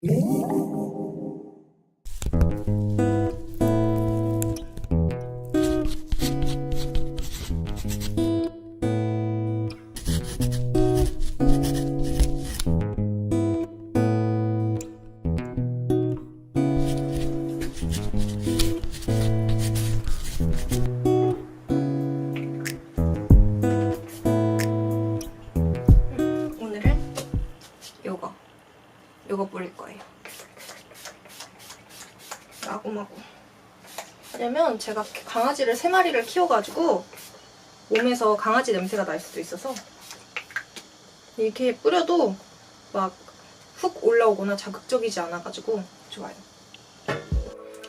Música 제가 강아지를 세 마리를 키워가지고 몸에서 강아지 냄새가 날 수도 있어서 이렇게 뿌려도 막 훅 올라오거나 자극적이지 않아가지고 좋아요.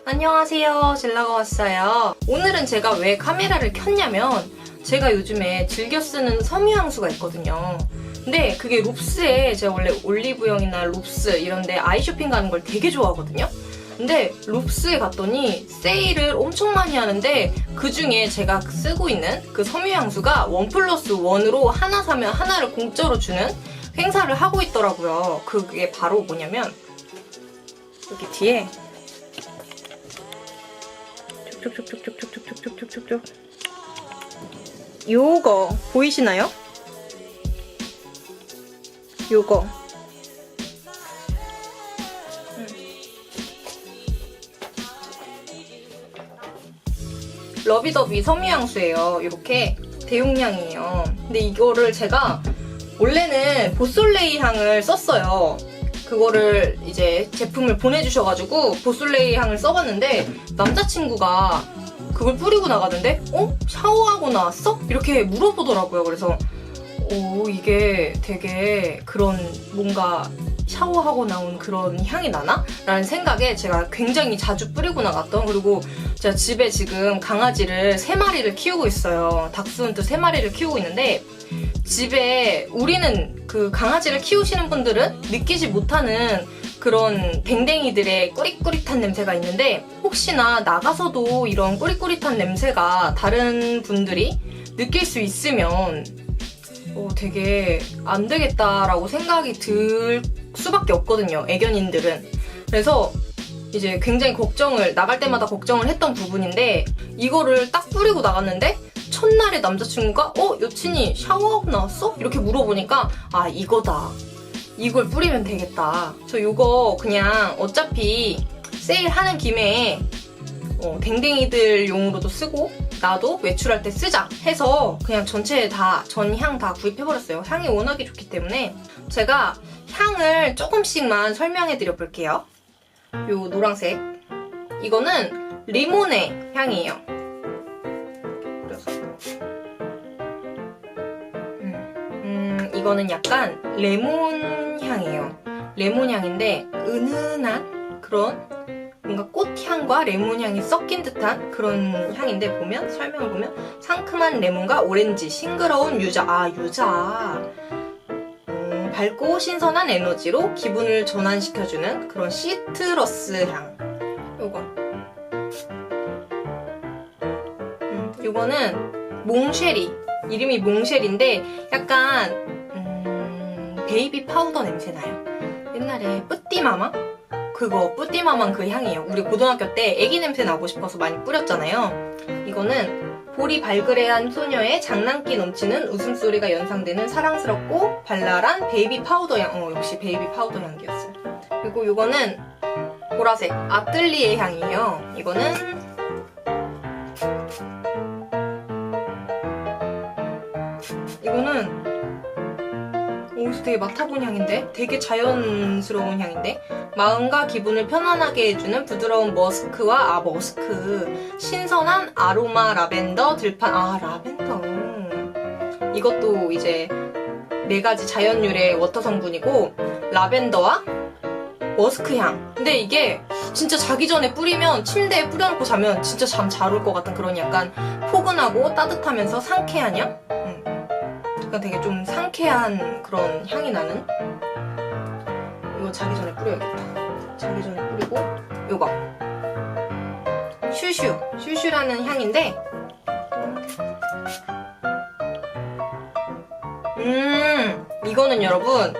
안녕하세요. 질라가 왔어요. 오늘은 제가 왜 카메라를 켰냐면 제가 요즘에 즐겨 쓰는 섬유향수가 있거든요. 근데 그게 롭스에 제가 원래 올리브영이나 롭스 이런데 아이쇼핑 가는 걸 되게 좋아하거든요. 근데 롭스에 갔더니 세일을 엄청 많이 하는데 그 중에 제가 쓰고 있는 그 섬유향수가 원 플러스 원으로 하나 사면 하나를 공짜로 주는 행사를 하고 있더라고요. 그게 바로 뭐냐면 여기 뒤에 쭉쭉쭉쭉쭉쭉쭉쭉쭉쭉 요거 보이시나요? 요거 러비더비 섬유향수예요. 이렇게 대용량이에요. 근데 이거를 제가 원래는 보솔레이 향을 썼어요. 그거를 이제 제품을 보내주셔가지고 보솔레이 향을 써봤는데 남자친구가 그걸 뿌리고 나가는데 어? 샤워하고 나왔어? 이렇게 물어보더라고요. 그래서 오 이게 되게 그런 뭔가 샤워하고 나온 그런 향이 나나? 라는 생각에 제가 굉장히 자주 뿌리고 나갔던 그리고 제가 집에 지금 강아지를 세 마리를 키우고 있어요. 닥스훈트 세 마리를 키우고 있는데 집에 우리는 그 강아지를 키우시는 분들은 느끼지 못하는 그런 댕댕이들의 꾸릿꾸릿한 냄새가 있는데 혹시나 나가서도 이런 꾸릿꾸릿한 냄새가 다른 분들이 느낄 수 있으면 어, 되게 안 되겠다라고 생각이 들 수밖에 없거든요. 애견인들은. 그래서 이제 굉장히 걱정을 나갈 때마다 걱정을 했던 부분인데 이거를 딱 뿌리고 나갔는데 첫날에 남자친구가 어 여친이 샤워하고 나왔어? 이렇게 물어보니까 아 이거다. 이걸 뿌리면 되겠다. 저 이거 그냥 어차피 세일하는 김에 어, 댕댕이들 용으로도 쓰고 나도 외출할 때 쓰자 해서 그냥 전체 다 전향 다 구입해버렸어요. 향이 워낙에 좋기 때문에 제가 향을 조금씩만 설명해 드려 볼게요. 요 노란색 이거는 리모네 향이에요. 음, 음, 이거는 약간 레몬 향이에요. 레몬 향인데 은은한 그런 뭔가 꽃향과 레몬향이 섞인 듯한 그런 향인데 보면 설명을 보면 상큼한 레몬과 오렌지, 싱그러운 유자 아 유자 음, 밝고 신선한 에너지로 기분을 전환시켜주는 그런 시트러스 향. 요거. 음, 요거는 몽쉐리. 이름이 몽쉐리인데 약간 음, 베이비 파우더 냄새 나요. 옛날에 뿌띠마마? 그거 뿌띠마만 그 향이에요. 우리 고등학교 때 애기 냄새 나고 싶어서 많이 뿌렸잖아요. 이거는 볼이 발그레한 소녀의 장난기 넘치는 웃음소리가 연상되는 사랑스럽고 발랄한 베이비 파우더 향. 어, 역시 베이비 파우더 향기였어요. 그리고 이거는 보라색 아뜰리에 향이에요. 이거는 이거는 어디서 되게 맡아본 향인데? 되게 자연스러운 향인데? 마음과 기분을 편안하게 해주는 부드러운 머스크와, 아, 머스크. 신선한 아로마 라벤더 들판, 아, 라벤더. 이것도 이제 네 가지 자연 유래 워터 성분이고, 라벤더와 머스크 향. 근데 이게 진짜 자기 전에 뿌리면 침대에 뿌려놓고 자면 진짜 잠 잘 올 것 같은 그런 약간 포근하고 따뜻하면서 상쾌한 향? 음. 약간 되게 좀 상쾌한 그런 향이 나는 이거 자기 전에 뿌려야겠다 전에 뿌리고 요거 슈슈 슈슈라는 향인데 음 이거는 여러분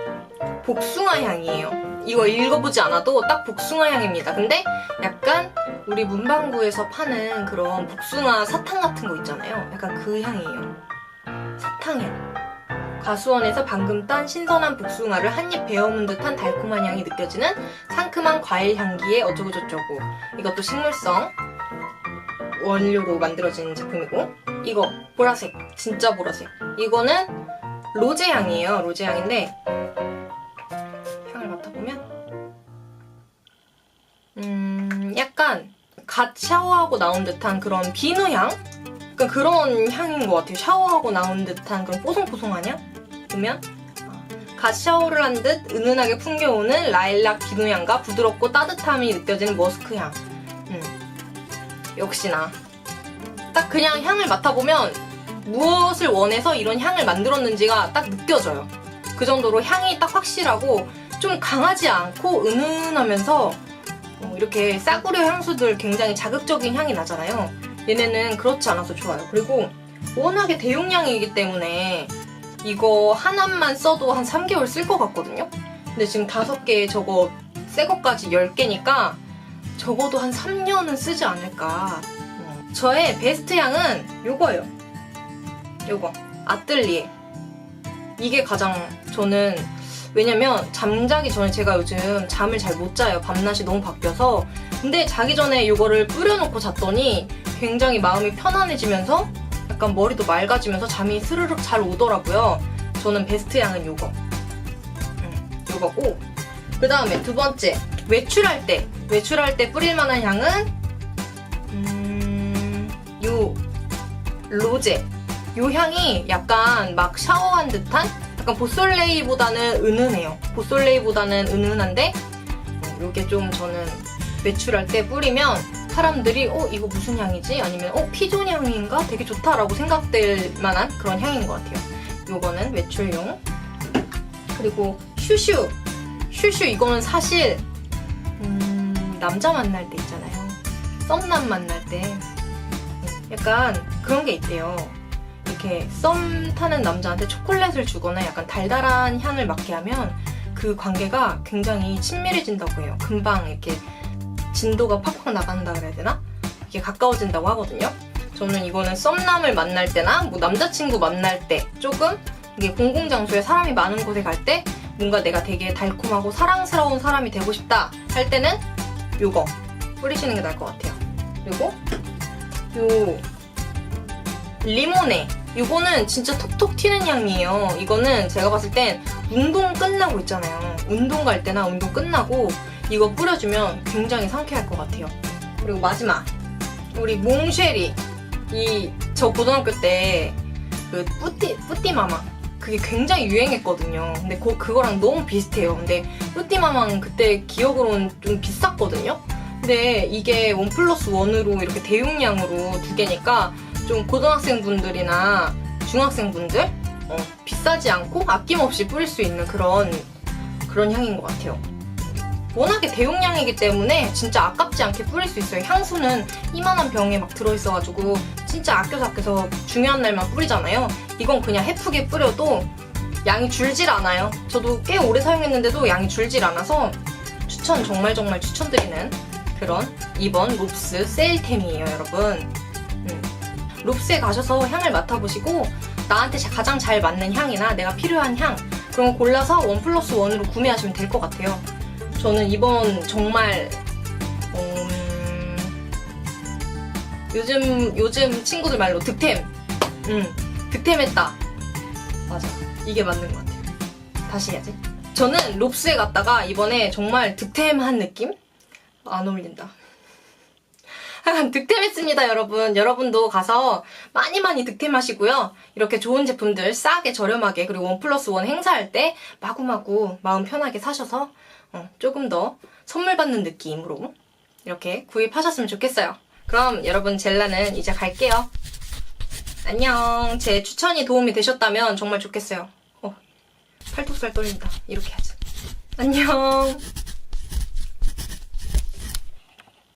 복숭아 향이에요 이거 읽어보지 않아도 딱 복숭아 향입니다. 근데 약간 우리 문방구에서 파는 그런 복숭아 사탕 같은 거 있잖아요. 약간 그 향이에요. 사탕향. 가수원에서 방금 딴 신선한 복숭아를 한입 베어문 듯한 달콤한 향이 느껴지는 상큼한 과일 향기의 어쩌고저쩌고. 이것도 식물성 원료로 만들어진 제품이고. 이거 보라색 진짜 보라색. 이거는 로제 향이에요 로제 향인데. 향을 맡아보면. 음 약간 갓 샤워하고 나온 듯한 그런 비누 향? 그런 향인 것 같아요. 샤워하고 나온 듯한 그런 뽀송뽀송한 향 어, 갓 샤워를 한 듯 은은하게 풍겨오는 라일락 비누 향과 부드럽고 따뜻함이 느껴지는 머스크 향 음. 역시나 딱 그냥 향을 맡아보면 무엇을 원해서 이런 향을 만들었는지가 딱 느껴져요. 그 정도로 향이 딱 확실하고 좀 강하지 않고 은은하면서 어, 이렇게 싸구려 향수들 굉장히 자극적인 향이 나잖아요. 얘네는 그렇지 않아서 좋아요. 그리고 워낙에 대용량이기 때문에 이거 하나만 써도 한 3개월 쓸 것 같거든요. 근데 지금 5개 저거 새 것까지 10개니까 적어도 한 3년은 쓰지 않을까. 어. 저의 베스트 향은 요거예요. 요거. 아뜰리에. 이게 가장 저는 왜냐면 잠자기 전에 제가 요즘 잠을 잘 못 자요. 밤낮이 너무 바뀌어서. 근데 자기 전에 이거를 뿌려놓고 잤더니 굉장히 마음이 편안해지면서 약간 머리도 맑아지면서 잠이 스르륵 잘 오더라고요. 저는 베스트 향은 요거. 음, 요거고. 그 다음에 두 번째. 외출할 때. 외출할 때 뿌릴 만한 향은 음, 요 로제. 요 향이 약간 막 샤워한 듯한 약간 보솔레이보다는 은은해요. 보솔레이보다는 은은한데 어, 요게 좀 저는 외출할 때 뿌리면 사람들이 어 이거 무슨 향이지? 아니면 어 피존 향인가? 되게 좋다라고 생각될 만한 그런 향인 것 같아요. 요거는 외출용. 그리고 슈슈. 슈슈 이거는 사실 음, 남자 만날 때 있잖아요. 썸남 만날 때 음, 약간 그런 게 있대요. 이렇게 썸 타는 남자한테 초콜릿을 주거나 약간 달달한 향을 맡게 하면 그 관계가 굉장히 친밀해진다고 해요. 금방 이렇게 진도가 팍팍 나간다 그래야 되나? 이게 가까워진다고 하거든요. 저는 이거는 썸남을 만날 때나 뭐 남자친구 만날 때 조금 이게 공공장소에 사람이 많은 곳에 갈 때 뭔가 내가 되게 달콤하고 사랑스러운 사람이 되고 싶다 할 때는 요거 뿌리시는 게 나을 것 같아요. 그리고 요 리모네 이거는 진짜 톡톡 튀는 향이에요. 이거는 제가 봤을 땐 운동 끝나고 있잖아요. 운동 갈 때나 운동 끝나고 이거 뿌려주면 굉장히 상쾌할 것 같아요. 그리고 마지막 우리 몽쉐리 이 저 고등학교 때 그 뿌띠 뿌띠마마 그게 굉장히 유행했거든요. 근데 그, 그거랑 너무 비슷해요. 근데 뿌띠마마는 그때 기억으로는 좀 비쌌거든요. 근데 이게 원 플러스 원으로 이렇게 대용량으로 두 개니까 좀 고등학생분들이나 중학생분들 어, 비싸지 않고 아낌없이 뿌릴 수 있는 그런 그런 향인 것 같아요. 워낙에 대용량이기 때문에 진짜 아깝지 않게 뿌릴 수 있어요. 향수는 이만한 병에 막 들어있어가지고 진짜 아껴서 아껴서 중요한 날만 뿌리잖아요. 이건 그냥 해프게 뿌려도 양이 줄질 않아요. 저도 꽤 오래 사용했는데도 양이 줄질 않아서 추천 정말 정말 추천드리는 그런 이번 롭스 세일템이에요, 여러분. 음. 롭스에 가셔서 향을 맡아보시고 나한테 가장 잘 맞는 향이나 내가 필요한 향 그런 거 골라서 원 플러스 원으로 구매하시면 될 것 같아요. 저는 이번 정말 음, 요즘 요즘 친구들 말로 득템, 음 득템했다. 맞아, 이게 맞는 것 같아요. 다시 해야지. 저는 롭스에 갔다가 이번에 정말 득템한 느낌? 안 어울린다. 득템했습니다, 여러분. 여러분도 가서 많이 많이 득템하시고요. 이렇게 좋은 제품들 싸게 저렴하게 그리고 원 플러스 원 행사할 때 마구마구 마음 편하게 사셔서 어, 조금 더 선물 받는 느낌으로 이렇게 구입하셨으면 좋겠어요. 그럼 여러분 젤라는 이제 갈게요. 안녕. 제 추천이 도움이 되셨다면 정말 좋겠어요. 어, 팔뚝살 떨린다. 이렇게 하지. 안녕.